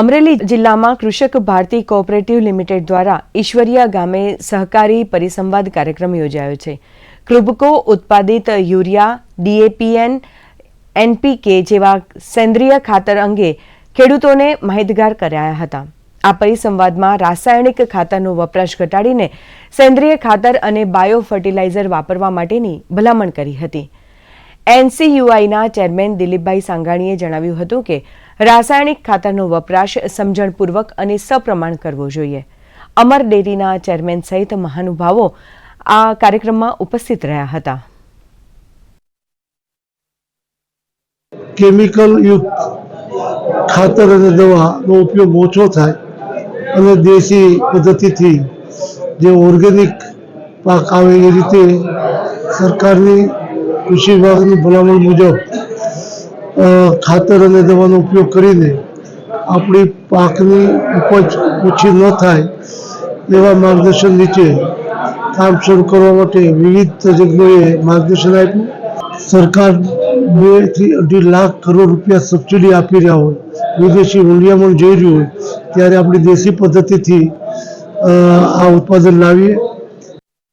અમરેલી જિલ્લામાં કૃષક Bharati cooperative limited દ્વારા ઈશ્વરિયા ગામે સહકારી પરિસંવાદ કાર્યક્રમ યોજાયો છે. કૃબકો ઉત્પાદિત યુરિયા, ડીએપીએન, એનપીકે જેવા સેન્દ્રિય ખાતર અંગે ખેડૂતોને માહિતગાર કરાયા હતા. આ પરિસંવાદમાં રાસાયણિક ખાતરનો વપરાશ ઘટાડીને સેન્દ્રિય ખાતર અને બાયો ફર્ટિલાઇઝર વાપરવા માટેની ભલામણ કરી હતી. એનસીયુઆઈના ચેરમેન દિલીપભાઈ સાંગાણીએ જણાવ્યું હતું કે રાસાયણિક ખાતરનો વપરાશ સમજણપૂર્વક અને સપ્રમાણ કરવો જોઈએ. અમર ડેરીના ચેરમેન સહિત મહાનુભાવો આ કાર્યક્રમમાં ઉપસ્થિત રહ્યા હતા. કેમિકલ યુક્ત ખાતર અને દવાનો ઉપયોગ ઓછો થાય અને દેશી પદ્ધતિથી જે ઓર્ગેનિક પાક આવે એ રીતે સરકારની કૃષિ વિભાગની ભલામણ મુજબ ખાતર અને દવાનો ઉપયોગ કરીને આપણી પાકની ઉપજ ઓછી ન થાય એવા માર્ગદર્શન નીચે કામ શરૂ કરવા માટે વિવિધ તજજ્ઞોએ માર્ગદર્શન આપ્યું. સરકાર બેથી અઢી લાખ કરોડ રૂપિયા સબસિડી આપી રહ્યા હોય, વિદેશી હુંડિયામણ જઈ રહ્યું હોય, ત્યારે આપણી દેશી પદ્ધતિથી આ ઉત્પાદન લાવીએ.